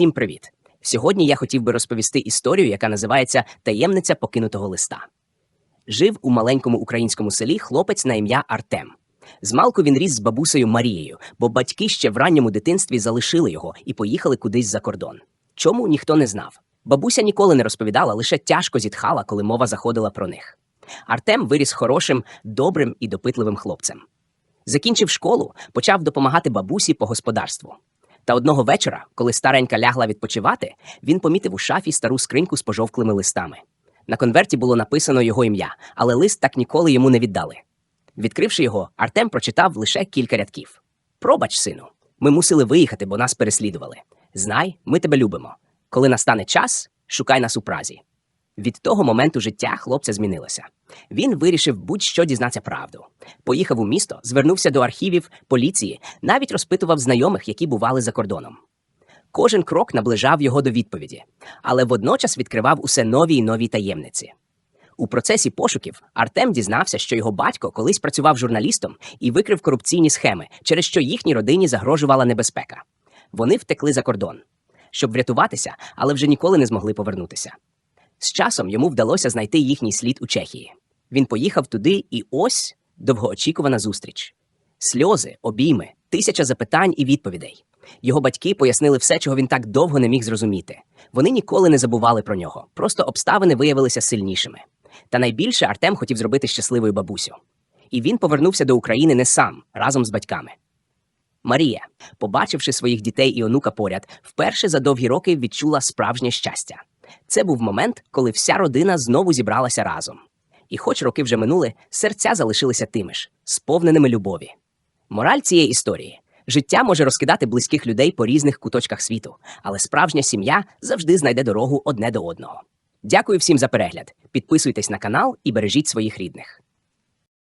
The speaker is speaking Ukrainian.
Всім привіт! Сьогодні я хотів би розповісти історію, яка називається Таємниця покинутого листа. Жив у маленькому українському селі хлопець на ім'я Артем. Змалку він ріс з бабусею Марією, бо батьки ще в ранньому дитинстві залишили його і поїхали кудись за кордон. Чому ніхто не знав? Бабуся ніколи не розповідала, лише тяжко зітхала, коли мова заходила про них. Артем виріс хорошим, добрим і допитливим хлопцем. Закінчив школу, почав допомагати бабусі по господарству. Та одного вечора, коли старенька лягла відпочивати, він помітив у шафі стару скриньку з пожовклими листами. На конверті було написано його ім'я, але лист так ніколи йому не віддали. Відкривши його, Артем прочитав лише кілька рядків. Пробач, сину, ми мусили виїхати, бо нас переслідували. Знай, ми тебе любимо. Коли настане час, шукай нас у Празі. Від того моменту життя хлопця змінилося. Він вирішив будь-що дізнатися правду. Поїхав у місто, звернувся до архівів, поліції, навіть розпитував знайомих, які бували за кордоном. Кожен крок наближав його до відповіді, але водночас відкривав усе нові й нові таємниці. У процесі пошуків Артем дізнався, що його батько колись працював журналістом і викрив корупційні схеми, через що їхній родині загрожувала небезпека. Вони втекли за кордон, щоб врятуватися, але вже ніколи не змогли повернутися. З часом йому вдалося знайти їхній слід у Чехії. Він поїхав туди, і ось довгоочікувана зустріч. Сльози, обійми, тисяча запитань і відповідей. Його батьки пояснили все, чого він так довго не міг зрозуміти. Вони ніколи не забували про нього, просто обставини виявилися сильнішими. Та найбільше Артем хотів зробити щасливою бабусю. І він повернувся до України не сам, разом з батьками. Марія, побачивши своїх дітей і онука поряд, вперше за довгі роки відчула справжнє щастя. Це був момент, коли вся родина знову зібралася разом. І, хоч роки вже минули, серця залишилися тими ж, сповненими любові. Мораль цієї історії життя може розкидати близьких людей по різних куточках світу, але справжня сім'я завжди знайде дорогу одне до одного. Дякую всім за перегляд. Підписуйтесь на канал і бережіть своїх рідних.